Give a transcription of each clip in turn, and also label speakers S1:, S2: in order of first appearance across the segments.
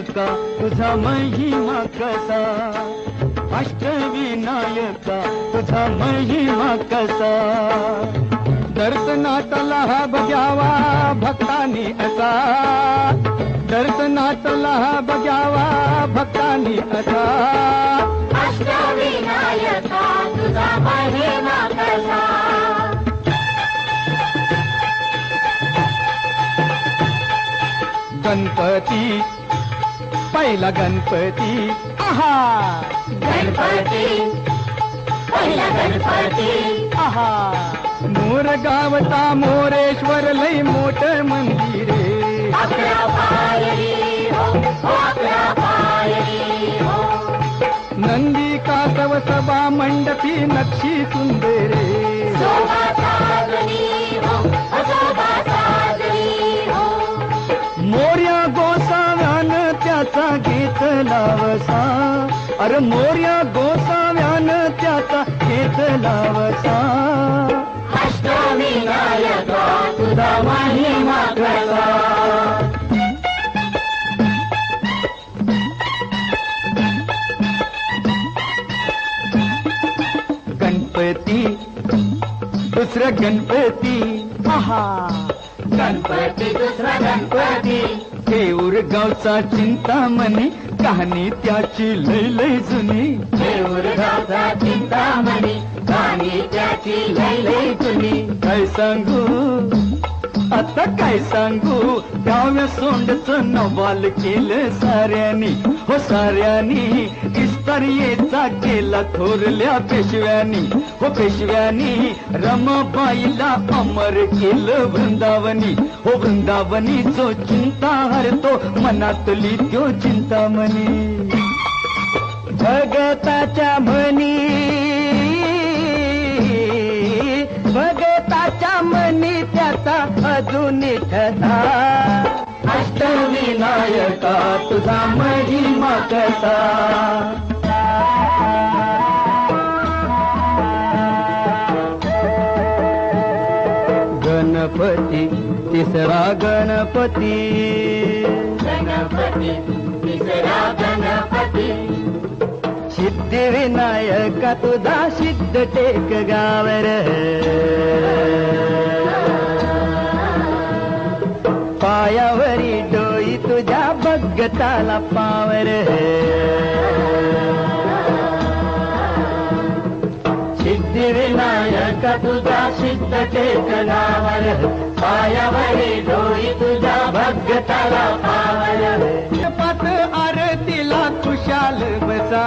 S1: अष्टविनायका तुझा महिमा कसा? अष्टविनायका तुझा महिमा कसा? दर्शनातला हा बघावा भक्तानी असा. दर्शनातला हा बघावा भक्तानी असा.
S2: अष्टविनायका तुझा महिमा कसा?
S1: गणपती पहिला गणपती. आहा.
S2: गणपती. पहिला गणपती.
S1: आहा. मोर गावता मोरेश्वर लय मोठ मंदिरे
S2: हो हो हो.
S1: नंदी कासव सभा मंडपी नक्षी सुंदरे घेतला वसा अरे मोर्या गोसाव्यान त्याचा घेतला वसा
S2: अष्टविनायका तुझा महिमा कसा?
S1: गणपती दुसरा गणपती. आहा.
S2: गणपती दुसरा गणपती.
S1: देऊर गावचा चिंतामणी कहाणी त्याची लय लय जुनी.
S2: देऊर गावचा चिंतामणी गाणी त्याची लय लय जुनी.
S1: काय सांगू? आता काय सांगू? डाव्या सोंडच नवाल केलं साऱ्यानी. हो साऱ्यानी इस्तरियेचा केला थोरल्या पेशव्यानी. हो पेशव्यानी रमाबाईला अमर केलं वृंदावनी. हो वृंदावनी जो चिंता हरतो मनातली त्यो चिंतामणी. भगताच्या म्हणी ठसा अष्टविनायका तुझा महिमा कसा? गणपती तिसरा गणपती.
S2: गणपती तिसरा गणपती.
S1: सिद्धिविनायका तुझा सिद्ध टेक गावर. पायावरी डोई तुझ्या भगताला पावर सिद्धिविनायक तुझा सिद्ध टेक पायावरी डोई तुझ्या भगताला पावर पात आरतीला खुशाल बसा.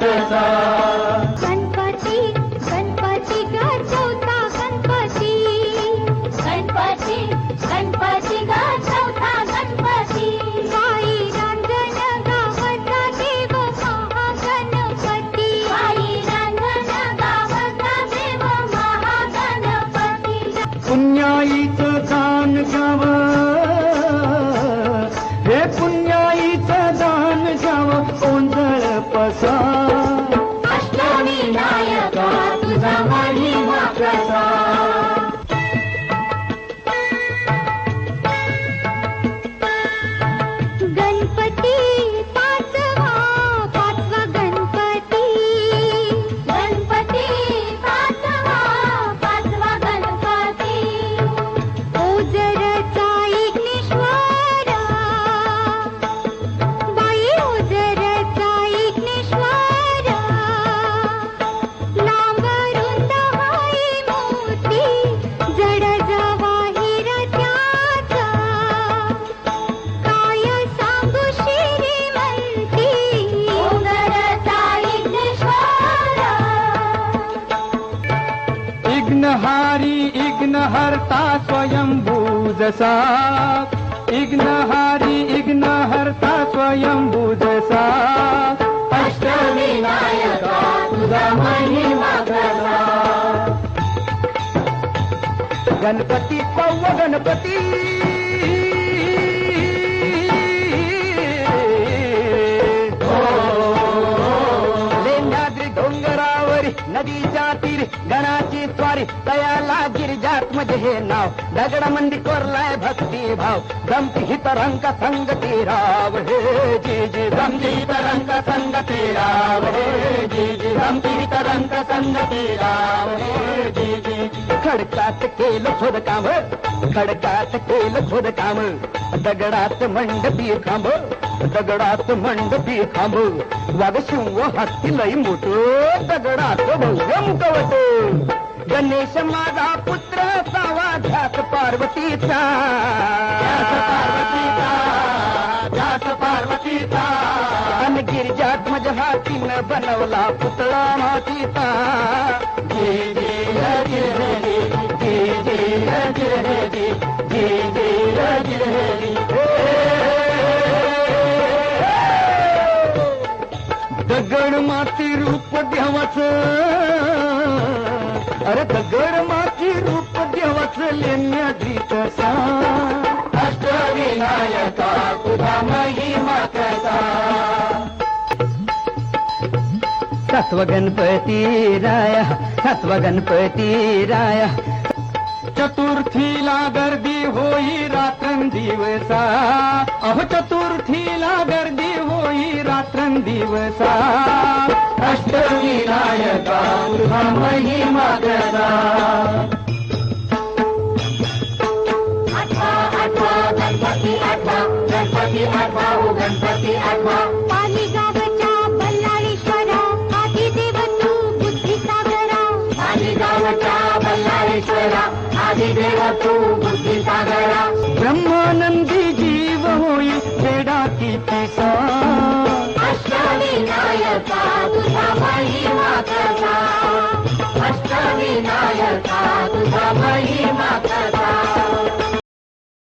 S1: कसा?
S3: गणपती गणपती गणपती.
S2: गणपती गणपती गा चौथा गणपती.
S3: साई रांजण गावचा देव महागणपती.
S2: आई रांगण गावचा देव महागणपती.
S1: पुण्याईचं दान घ्याव. हे पुण्याईचं दान घ्याव. ओंजळ पसा इग्नहारी इग्नहर्ता स्वयंभू जसा इग्नहारी इग्नहर्ता स्वयंभू जसा
S2: अष्टविनायका तुझा महिमा
S1: गणपती पौव गणपती। गणाची स्वारी तयाला गिरिजात म्हणजे हे नाव दगड मंदी कोरलाय भक्ती भाव जमती हित रंग संगती राव हे जी जी जमती हित रंग संगती राव हे जी जी जमती हित रंग संगती राव हे जी जी खडकात केलं खोद काम खडकात केलं खोद काम दगडात मंडपी खांब दगडात मंडपी खांब वाघ शिव हत्ती लई मोठ दगडात भव्य मुकवट गणेश माझा पुत्र सावा ध्यास पार्वतीचा. ध्यास पार्वतीचा. ध्यास बनवला पुतळा मातीचा. दगड माती रूप देवाचं अष्टविनायका तुझा महिमा कसा सत्व गणपती राया सत्व गणपती राया। चतुर्थीला गर्दी होई रात्रं दिवसा अहो चतुर्थीला गर्दी होई रात्रं दिवसा अष्टविनायका तुझा महिमा कसा
S2: आठवा गणपती आठवा हो गणपती आठवा
S3: गावच्या बल्लाळेश्वरा आधी देव तू बुद्धी
S2: सागरा. गावच्या बल्लाळेश्वरा आधी देव तू बुद्धी सागरा.
S1: ब्रह्मानंदी जीव होई
S2: अष्टविनायका तुझा महिमा अष्टविनायका तुझा महिमा